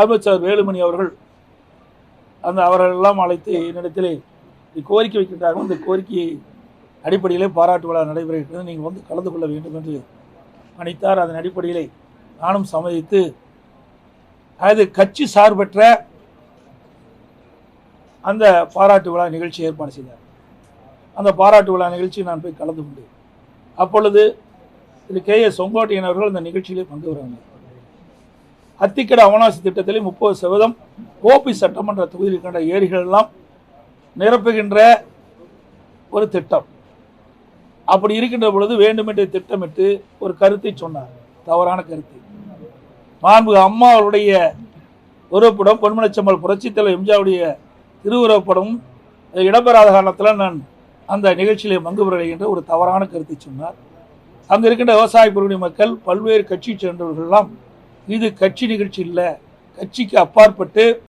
அமைச்சர் வேலுமணி அவர்கள் அந்த அவர்களெல்லாம் அழைத்து என்னிடத்திலே கோரிக்கை வைக்கின்றார்கள். இந்த கோரிக்கையை அடிப்படையிலே பாராட்டு விழா நடைபெறுகிறது. நீங்கள் வந்து கலந்து கொள்ள வேண்டும் என்று அணித்தார் அதன் அடிப்படையிலே நானும் சம்மதித்து அது கட்சி சார்பற்ற அந்த பாராட்டு விழா நிகழ்ச்சி ஏற்பாடு செய்தார். அந்த பாராட்டு விழா நிகழ்ச்சி நான் போய் கலந்து கொண்டேன். அப்பொழுது திரு கே எஸ் செங்கோட்டையன் அவர்கள் அந்த நிகழ்ச்சியிலே பங்கு வருவாங்க அத்திக்கடை அவனாசி திட்டத்திலே முப்பது சதவீதம் கோபி சட்டமன்ற தொகுதியில் இருக்கின்ற ஏரிகள் எல்லாம் நிரப்புகின்ற ஒரு திட்டம். அப்படி இருக்கின்ற பொழுது வேண்டுமென்றே திட்டமிட்டு ஒரு கருத்தை சொன்னார். தவறான கருத்து. மாண்பு அம்மா அவருடைய உருவப்படம் பொன்மனச்சம்மல் புரட்சித் எம்ஜாவுடைய எம்ஜிஆருடைய திருவுருவப்படம் இடம்பெறாத காரணத்தில் நான் அந்த நிகழ்ச்சியிலே பங்கு பெறுகின்ற ஒரு தவறான கருத்தை சொன்னார். அங்கு இருக்கின்ற விவசாய பிரிவினை மக்கள் பல்வேறு கட்சி சேர்ந்தவர்கள்லாம் இது கட்சி நிகழ்ச்சி இல்லை. கட்சிக்கு அப்பாற்பட்டு